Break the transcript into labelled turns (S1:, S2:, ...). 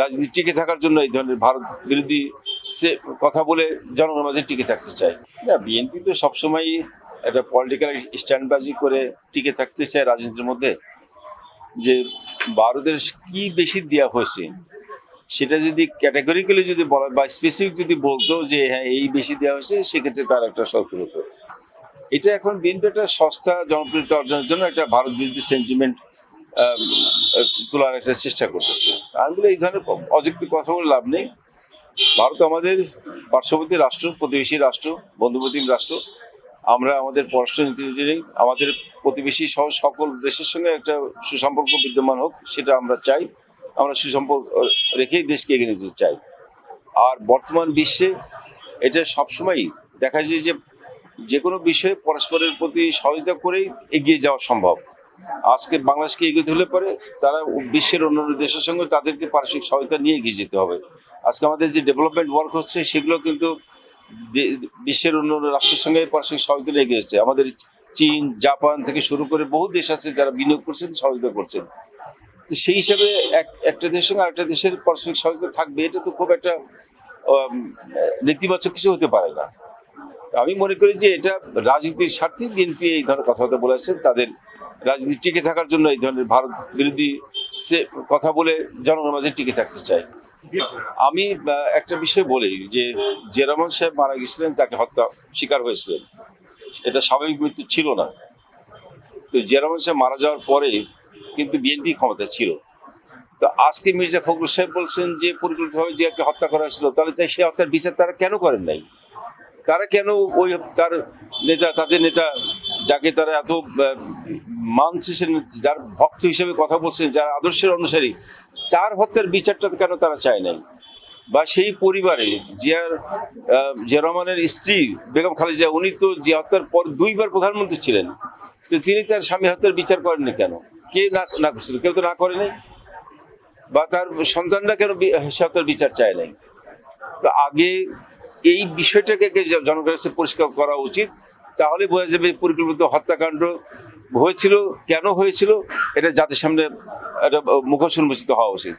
S1: রাজনীতি টিকে থাকার জন্য এই ধরনের ভারত বিরোধী কথা বলে জনগণের মাঝে টিকে থাকতে চায়। না, বিএনপি তো সবসময়ই একটা পলিটিক্যাল স্ট্যান্ডবাজি করে টিকে থাকতে চায় রাজনীতির মধ্যে। যে ভারতের কি বেশি দেওয়া হয়েছে, সেটা যদি ক্যাটাগরিক্যালি যদি বলা বা স্পেসিফিক যদি বলতো যে হ্যাঁ এই বেশি দেওয়া হয়েছে, সেক্ষেত্রে তার একটা সরকার হতো। এটা এখন বিএনপি একটা সস্তা জনপ্রিয়তা অর্জনের জন্য একটা ভারত বিরোধী সেন্টিমেন্ট তোলার একটা চেষ্টা করতেছে। আমি এই ধরনের অযৌক্তিক কথা বলে লাভ নেই। ভারত আমাদের পার্শ্ববর্তী রাষ্ট্র, প্রতিবেশী রাষ্ট্র বন্ধুপ্রতিম রাষ্ট্র। আমরা আমাদের পররাষ্ট্র নীতি অনুযায়ী আমাদের প্রতিবেশী সহ সকল দেশের সঙ্গে একটা সুসম্পর্ক বিদ্যমান হোক, সেটা আমরা চাই। আমরা সুসম্পর্ক রেখেই দেশকে এগিয়ে নিতে চাই। আর বর্তমান বিশ্বে এটা সবসময়ই দেখা যায় যে যে কোনো বিষয়ে পরস্পরের প্রতি সহযোগিতা করেই এগিয়ে যাওয়া সম্ভব। আজকে বাংলাদেশকে এগিয়ে হলে পরে তারা বিশ্বের অন্যান্য দেশের সঙ্গে তাদেরকে পারস্পরিক সহায়তা নিয়ে এগিয়ে যেতে হবে। আজকে আমাদের যে ডেভেলপমেন্ট ওয়ার্ক হচ্ছে, সেগুলো কিন্তু বিশ্বের অন্যান্য রাষ্ট্রের সঙ্গে পারস্পরিক সহযোগিতা এগিয়ে এসেছে। আমাদের চীন, জাপান থেকে শুরু করে বহু দেশ আছে যারা বিনিয়োগ করছেন, সহযোগিতা করছেন। সেই হিসাবে এক একটা দেশের সঙ্গে আরেকটা দেশের পারস্পরিক সহযোগিতা থাকবে, এটা তো খুব একটা নেতিবাচক কিছু হতে পারে না। আমি মনে করি যে এটা রাজনীতির স্বার্থে বিএনপি এই ধরনের কথাবার্তা বলেছেন তাদের রাজনীতি টিকে থাকার জন্য এই ধরনের ভারত বিরোধী কথা বলে জনগণের মাঝে টিকে থাকতে চায়। আমি একটা বিষয় বলি যে রহমান সাহেব মারা গেছিলেন, তাকে হত্যা শিকার হয়েছিলেন। এটা স্বাভাবিক মৃত্যু ছিল না। তো যে রহমান সাহেব মারা যাওয়ার পরে কিন্তু বিএনপি ক্ষমতা ছিল। তো আজকে মির্জা ফখরুল সাহেব বলছেন যে, পরিকল্পিতভাবে একে হত্যা করা হয়েছিল, তাহলে তাই সেই হত্যার বিচার তারা কেন করেন নাই? তারা কেন ওই তার নেতা, তাদের নেতা যাকে তারা এত মানছেন যার ভক্ত হিসেবে কথা বলছেন যার আদর্শের অনুসারী, তার হত্যার বিচারটা কেন তারা চায় নাই? বা সেই পরিবারে জিয়ার জিয়া রহমানের স্ত্রী বেগম খালেদা, উনি তো জিয়া হত্যার পর দুইবার প্রধানমন্ত্রী ছিলেন, তো তিনি তার স্বামী হত্যার বিচার করেননি কেন? কে না করছিল? কেউ তো না করে নাই? বা তার সন্তানরা কেন হত্যার বিচার চায় নাই? তো আগে এই বিষয়টাকে জনগণের পরিষ্কার করা উচিত। তাহলে বোঝা যাবে পরিকল্পিত হত্যাকাণ্ড হয়েছিল, কেন হয়েছিল, এটা জাতির সামনে একটা মুখোশ উন্মোচিত হওয়া উচিত।